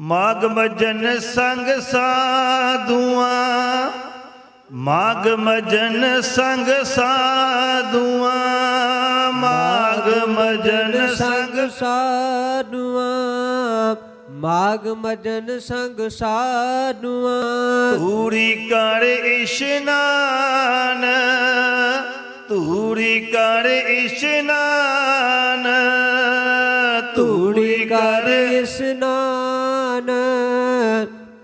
ਮਾਗ ਮਜਨ ਸੰਗ ਸਾਧੂਆਂ ਮਾਗ ਮਜਨ ਸੰਗ ਸਾਧੂਆਂ ਮਾਗ ਮਜਨ ਸੰਗ ਸਾਧੂਆਂ ਮਾਗ ਮਜਨ ਸੰਗ ਸਾਧੂਆਂ। ਧੂਰੀ ਕਰ ਇਸ਼ਨਾਨ ਧੂਰੀ ਕਰ ਇਸ਼ਨਾਨ ਤੂੜੀ ਕਰ ਇਸਨਾਨ।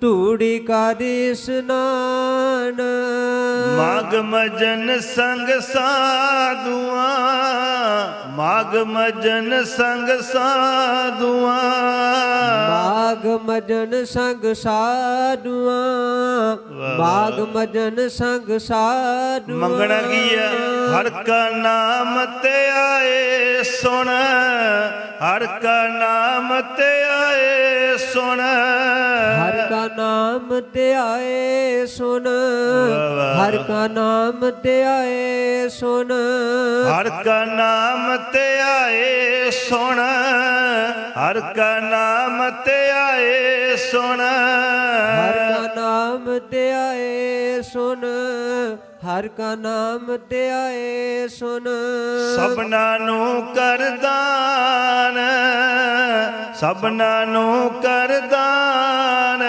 ਤੂੜੀ ਕਰ ਇਸਨਾਨ ਮਾਗ ਮਜਨ ਸੰਗ ਸਾਧੂਆਂ ਮਾਗ ਮਜਨ ਸੰਗ ਸਾਧੂਆਂ। ਮਾਗ ਮਜਨ ਸੰਗ ਸਾਧੂਆਂ ਮਾਗ ਮਜਨ ਸੰਗ ਸਾਧੂਆਂ। ਮੰਗਣਾ ਕੀ ਹੈ ਹਰ ਕਾ ਨਾਮ ਤੇ ਆਏ ਸੁਣ ਹਰ ਕਾ ਨਾਮ ਤੇ ਆਏ ਸੁਣ। ਹਰ ਕਾ ਨਾਮ ਤੇ ਆਏ ਸੁਣ। ਹਰ ਕਾ ਨਾਮ ਤੇ ਆਏ ਸੁਣ। ਹਰ ਕਾ ਨਾਮ ਤੇ ਆਏ ਸੁਣ। ਹਰ ਕਾ ਨਾਮ ਤੇ ਆਏ ਸੁਣ। ਹਰ ਕਾ ਨਾਮ ਤੇ ਆਏ ਸੁਣ। ਹਰ ਕਾ ਨਾਮ ਤੇ ਆਏ ਸੁਣ ਸਭਨਾ ਨੂੰ ਕਰਦਾਨ ਸਭਨਾ ਨੂੰ ਕਰਦਾਨ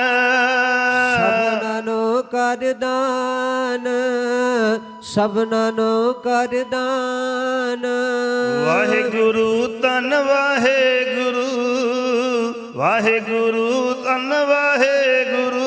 ਸਭਨਾ ਨੂੰ ਕਰ ਦਾਨ ਸਭਨਾ ਨੂੰ ਕਰ ਦਾਨ। ਵਾਹਿਗੁਰੂ ਤਨ ਵਾਹਿਗੁਰੂ ਵਾਹਿਗੁਰੂ ਤਨ ਵਾਹਿਗੁਰੂ।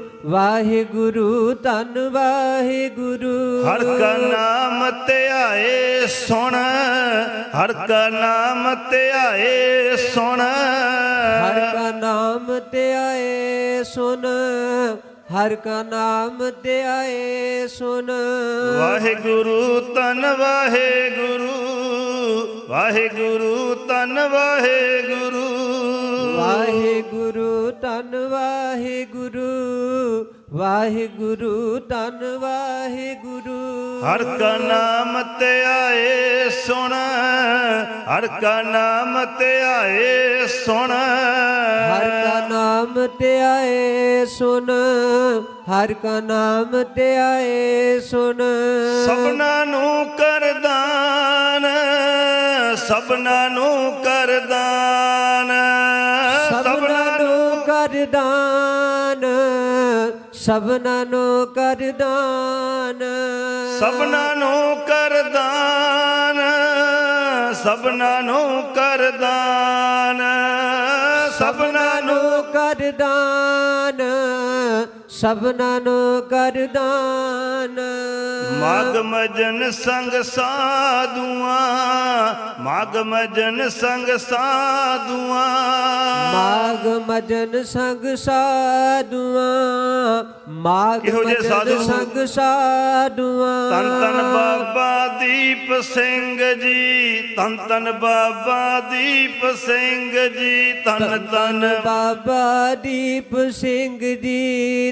ਵਾਹਿਗੁਰੂ ਧੰਨ ਵਾਹਿਗੁਰੂ। ਹਰ ਕਾ ਨਾਮ ਧਿਆਏ ਸੁਣ ਹਰ ਕਾ ਨਾਮ ਧਿਆਏ ਸੁਣ। ਹਰ ਕਾ ਨਾਮ ਤੇ ਆਏ ਸੁਨ ਹਰ ਕਾ ਨਾਮ ਤੇ ਆਏ ਸੁਨ ਵਾਹਿਗੁਰੂ ਤਨ ਵਾਹਿਗੁਰੂ ਵਾਹਿਗੁਰੂ ਤਨ ਵਾਹਿਗੁਰੂ। ਵਾਹਿਗੁਰੂ ਧੰਨ ਵਾਹਿਗੁਰੂ ਵਾਹਿਗੁਰੂ ਧੰਨ ਵਾਹਿਗੁਰੂ। ਹਰ ਕਾ ਨਾਮ ਧਿਆਏ ਸੁਣ ਹਰ ਕਾ ਨਾਮ ਧਿਆਏ ਸੁਣ। ਹਰ ਕਾ ਨਾਮ ਤੇ ਆਏ ਸੁਨ ਹਰ ਕਾ ਨਾਮ ਤੇ ਆਏ ਸੁਨ ਸਭਨਾ ਨੂੰ ਕਰਦਾਨ ਸਭਨਾ ਨੂੰ ਕਰਦਾਨ ਸਭਨਾ ਨੂੰ ਕਰ ਦਾਨ। ਸਭਨਾ ਨੂੰ ਕਰ ਦਾਨ। ਸਭਨਾ ਨੂੰ ਕਰਦਾਨ ਸਭਨਾ ਨੂੰ ਕਰਦਾਨ ਸਭਨਾ ਨੂੰ ਨੂੰ ਕਰ ਦਾਨ। ਸਭਨਾ ਨੂੰ ਕਰ ਦਾਨ। ਮਾਗ ਮਜਨ ਸੰਗ ਸਾਧੂਆਂ ਮਾਗ ਮਜਨ ਸੰਗ ਸਾਧੂਆਂ। ਮਾਗ ਮਜਨ ਸੰਗ ਸਾਧੂਆਂ ਮਾਗ ਮਜਨ? ਸੰਗ ਸਾਧੂਆਂ। ਤਨ ਤਨ ਬਾਬਾ ਦੀਪ ਸਿੰਘ ਜੀ ਤਨ ਤਨ ਬਾਬਾ ਦੀਪ ਸਿੰਘ ਜੀ ਤਨ ਤਨ ਬਾਬਾ ਦੀਪ ਸਿੰਘ ਜੀ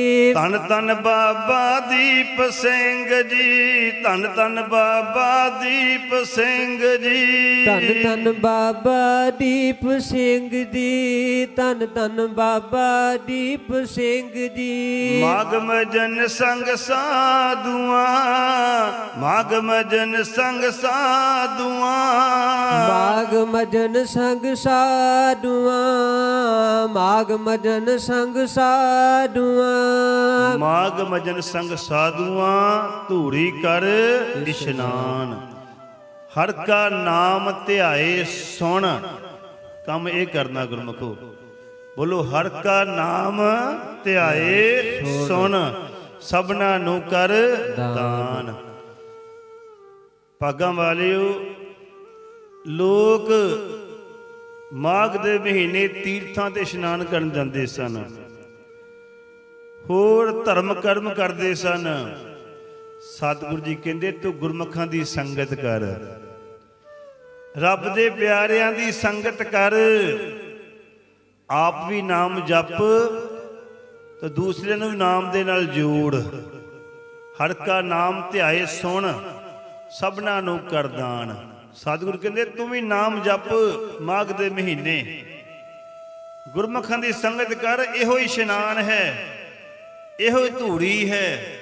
ਤਨ ਤਨ ਬਾਬਾ ਦੀਪ ਸਿੰਘ ਜੀ ਤਨ ਤਨ ਬਾਬਾ ਦੀਪ ਸਿੰਘ ਜੀ। ਤਨ ਤਨ ਬਾਬਾ ਦੀਪ ਸਿੰਘ ਜੀ ਤਨ ਤਨ ਬਾਬਾ ਦੀਪ ਸਿੰਘ ਜੀ। ਮਾਗਮ ਜਨ ਸੰਗ ਸਾਧੂਆਂ ਮਾਗਮ ਜਨ ਸੰਗ ਸਾਧੂਆਂ। ਮਾਗ ਮਜਨ ਸੰਗ ਸਾਧੂਆਂ ਮਾਗ ਮਜਨ ਸੰਗ ਸਾਧੂਆਂ। ਮਾਗਮ ਮਜਨ ਸੰਗ ਸਾਧੂਆਂ, ਧੂਰੀ ਕਰ ਇਸ਼ਨਾਨ ਹਰ ਕਾ ਨਾਮ ਧਿਆਏ ਸੁਣ। ਕੰਮ ਇਹ ਕਰਨਾ ਗੁਰਮਖੋ। ਬੋਲੋ, ਹਰ ਕਾ ਨਾਮ ਧਿਆਏ ਸੁਣ। ਸਭਨਾ ਨੂੰ ਕਰ ਦਾਨ। ਭਾਗਾਂ ਵਾਲਿਓ, ਲੋਕ ਮਾਘ ਦੇ ਮਹੀਨੇ ਤੀਰਥਾਂ ਤੇ ਇਸ਼ਨਾਨ ਕਰਨ ਜਾਂਦੇ ਸਨ। ਹੋਰ ਧਰਮ ਕਰਮ ਕਰਦੇ ਸਨ। ਸਤਿਗੁਰੂ ਜੀ ਕਹਿੰਦੇ, ਤੂੰ ਗੁਰਮੁਖਾਂ ਦੀ ਸੰਗਤ ਕਰ। ਰੱਬ ਦੇ ਪਿਆਰਿਆਂ ਦੀ ਸੰਗਤ ਕਰ। ਆਪ ਵੀ ਨਾਮ ਜਪ ਤੇ ਦੂਸਰਿਆਂ ਨੂੰ ਵੀ ਨਾਮ ਦੇ ਨਾਲ ਜੋੜ। ਹਰ ਕਾ ਨਾਮ ਧਿਆਏ ਸੁਣ, ਸਭਨਾ ਨੂੰ ਕਰਦਾਨ ਸਤਿਗੁਰੂ ਕਹਿੰਦੇ, ਤੂੰ ਵੀ ਨਾਮ ਜਪ ਮਾਘ ਦੇ ਮਹੀਨੇ। ਗੁਰਮੁਖਾਂ ਦੀ ਸੰਗਤ ਕਰ, ਇਹੋ ਹੀ ਇਸ਼ਨਾਨ ਹੈ। ਇਹੋ ਹੀ ਧੂੜੀ ਹੈ।